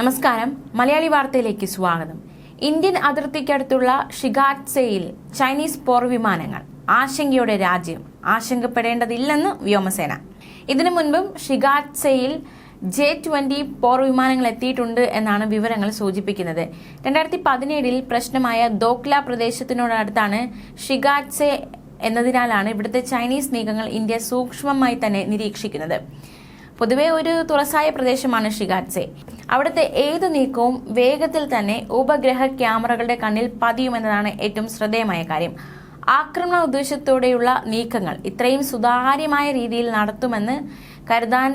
നമസ്കാരം. മലയാളി വാർത്തയിലേക്ക് സ്വാഗതം. ഇന്ത്യൻ അതിർത്തിക്കടുത്തുള്ള ഷിഗാറ്റ്സയിൽ ചൈനീസ് പോർ വിമാനങ്ങൾ. ആശങ്കയുടെ രാജ്യം. ആശങ്കപ്പെടേണ്ടതില്ലെന്ന് വ്യോമസേന. ഇതിനു മുൻപും ഷിഗാറ്റ്സയിൽ ജെ ട്വന്റി പോർ വിമാനങ്ങൾ എത്തിയിട്ടുണ്ട് എന്നാണ് വിവരങ്ങൾ സൂചിപ്പിക്കുന്നത്. രണ്ടായിരത്തി പതിനേഴിൽ പ്രശ്നമായ ദോക്ല പ്രദേശത്തിനോടടുത്താണ് ഷിഗാറ്റ്സെ എന്നതിനാലാണ് ഇവിടുത്തെ ചൈനീസ് നീക്കങ്ങൾ ഇന്ത്യ സൂക്ഷ്മമായി തന്നെ നിരീക്ഷിക്കുന്നത്. പൊതുവെ ഒരു തുറസായ പ്രദേശമാണ് ഷിഗാറ്റ്സെ. അവിടുത്തെ ഏതു നീക്കവും വേഗത്തിൽ തന്നെ ഉപഗ്രഹ ക്യാമറകളുടെ കണ്ണിൽ പതിയുമെന്നതാണ് ഏറ്റവും ശ്രദ്ധേയമായ കാര്യം. ആക്രമണ ഉദ്ദേശത്തോടെയുള്ള നീക്കങ്ങൾ ഇത്രയും സുതാര്യമായ രീതിയിൽ നടത്തുമെന്ന് കരുതാൻ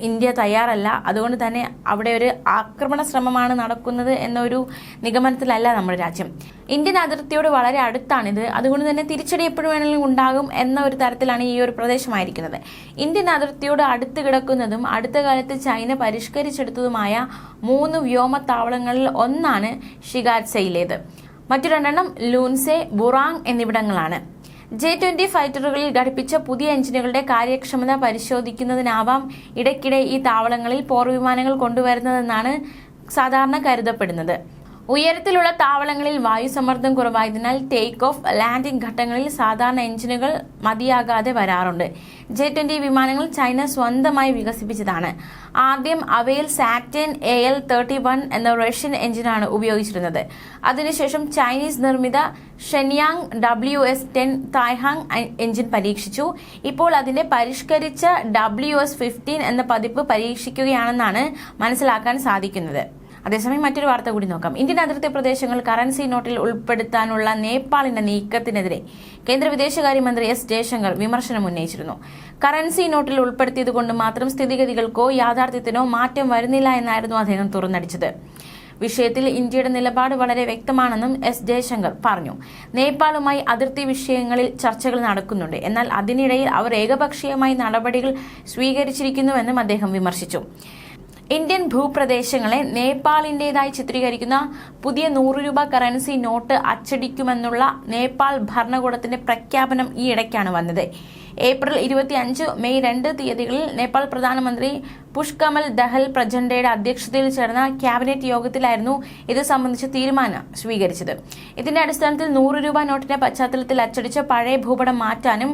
ഇന്ത്യ തയ്യാറല്ല. അതുകൊണ്ട് തന്നെ അവിടെ ഒരു ആക്രമണ ശ്രമമാണ് നടക്കുന്നത് എന്നൊരു നിഗമനത്തിലല്ല നമ്മുടെ രാജ്യം. ഇന്ത്യൻ അതിർത്തിയോട് വളരെ അടുത്താണിത്. അതുകൊണ്ട് തന്നെ തിരിച്ചടി എപ്പോഴും വേണമെങ്കിലും ഉണ്ടാകും എന്ന ഒരു തരത്തിലാണ് ഈ ഒരു പ്രദേശമായിരിക്കുന്നത്. ഇന്ത്യൻ അതിർത്തിയോട് അടുത്ത് കിടക്കുന്നതും അടുത്ത കാലത്ത് ചൈന പരിഷ്കരിച്ചെടുത്തതുമായ മൂന്ന് വ്യോമത്താവളങ്ങളിൽ ഒന്നാണ് ഷിഗാറ്റ്സയിലേത്. മറ്റു രണ്ടെണ്ണം ലൂൻസെ ബുറാങ് എന്നിവിടങ്ങളാണ്. ജെ ട്വന്റി ഫൈറ്ററുകളിൽ ഘടിപ്പിച്ച പുതിയ എഞ്ചിനുകളുടെ കാര്യക്ഷമത പരിശോധിക്കുന്നതിനാവാം ഇടയ്ക്കിടെ ഈ താവളങ്ങളിൽ പോർവിമാനങ്ങൾ കൊണ്ടുവരുന്നതെന്നാണ് സാധാരണ കരുതപ്പെടുന്നത്. ഉയരത്തിലുള്ള താവളങ്ങളിൽ വായുസമ്മർദ്ദം കുറവായതിനാൽ ടേക്ക് ഓഫ് ലാൻഡിംഗ് ഘട്ടങ്ങളിൽ സാധാരണ എഞ്ചിനുകൾ മതിയാകാതെ വരാറുണ്ട്. ജെ ട്വന്റി വിമാനങ്ങൾ ചൈന സ്വന്തമായി വികസിപ്പിച്ചതാണ്. ആദ്യം അവയിൽ Saturn A L thirty one എന്ന റഷ്യൻ എഞ്ചിനാണ് ഉപയോഗിച്ചിരുന്നത്. അതിനുശേഷം ചൈനീസ് നിർമ്മിത Shenyang W S ten Taihang engine പരീക്ഷിച്ചു. ഇപ്പോൾ അതിന്റെ പരിഷ്കരിച്ച ഡബ്ല്യു എസ് ഫിഫ്റ്റീൻ എന്ന പതിപ്പ് പരീക്ഷിക്കുകയാണെന്നാണ് മനസ്സിലാക്കാൻ സാധിക്കുന്നത്. അതേസമയം മറ്റൊരു വാർത്ത കൂടി നോക്കാം. ഇന്ത്യൻ അതിർത്തി പ്രദേശങ്ങൾ കറൻസി നോട്ടിൽ ഉൾപ്പെടുത്താനുള്ള നേപ്പാളിന്റെ നീക്കത്തിനെതിരെ കേന്ദ്ര വിദേശകാര്യമന്ത്രി എസ് ജയശങ്കർ വിമർശനം ഉന്നയിച്ചിരുന്നു. കറൻസി നോട്ടിൽ ഉൾപ്പെടുത്തിയതുകൊണ്ട് മാത്രം സ്ഥിതിഗതികൾക്കോ യാഥാർത്ഥ്യത്തിനോ മാറ്റം വരുന്നില്ല എന്നായിരുന്നു അദ്ദേഹം തുറന്നടിച്ചത്. വിഷയത്തിൽ ഇന്ത്യയുടെ നിലപാട് വളരെ വ്യക്തമാണെന്നും എസ് ജയശങ്കർ പറഞ്ഞു. നേപ്പാളുമായി അതിർത്തി വിഷയങ്ങളിൽ ചർച്ചകൾ നടക്കുന്നുണ്ട്. എന്നാൽ അതിനിടയിൽ അവർ ഏകപക്ഷീയമായി നടപടികൾ സ്വീകരിച്ചിരിക്കുന്നുവെന്നും അദ്ദേഹം വിമർശിച്ചു. ഇന്ത്യൻ ഭൂപ്രദേശങ്ങളെ നേപ്പാളിന്റേതായി ചിത്രീകരിക്കുന്ന പുതിയ നൂറ് രൂപ കറൻസി നോട്ട് അച്ചടിക്കുമെന്നുള്ള നേപ്പാൾ ഭരണകൂടത്തിന്റെ പ്രഖ്യാപനം ഈയിടയ്ക്കാണ് വന്നത്. ഏപ്രിൽ ഇരുപത്തി അഞ്ച് മെയ് രണ്ട് തീയതികളിൽ നേപ്പാൾ പ്രധാനമന്ത്രി പുഷ്കമൽ ദഹൽ പ്രചണ്ഡയുടെ അധ്യക്ഷതയിൽ ചേർന്ന ക്യാബിനറ്റ് യോഗത്തിലായിരുന്നു ഇത് സംബന്ധിച്ച തീരുമാനം സ്വീകരിച്ചത്. ഇതിന്റെ അടിസ്ഥാനത്തിൽ നൂറ് രൂപ നോട്ടിന്റെ പശ്ചാത്തലത്തിൽ അച്ചടിച്ച പഴയ ഭൂപടം മാറ്റാനും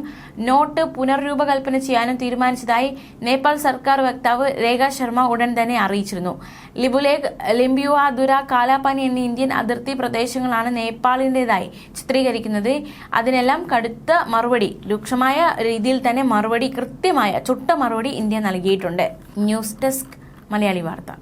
നോട്ട് പുനർരൂപകൽപ്പന ചെയ്യാനും തീരുമാനിച്ചതായി നേപ്പാൾ സർക്കാർ വക്താവ് രേഖ ശർമ്മ ഉടൻ തന്നെ അറിയിച്ചിരുന്നു. ലിബുലേഖ് ലിംബിയുവാദുര കാലാപാനി എന്നീ ഇന്ത്യൻ അതിർത്തി പ്രദേശങ്ങളാണ് നേപ്പാളിന്റേതായി ചിത്രീകരിക്കുന്നത്. അതിനെല്ലാം കടുത്ത മറുപടി. രൂക്ഷമായ രീതിയിൽ തന്നെ മറുപടി കൃത്യമായ ചുട്ട മറുപടി ഇന്ത്യ നൽകിയിട്ടുണ്ട്. ന്യൂസ് ഡെസ്ക് മലയാളി വാർത്ത.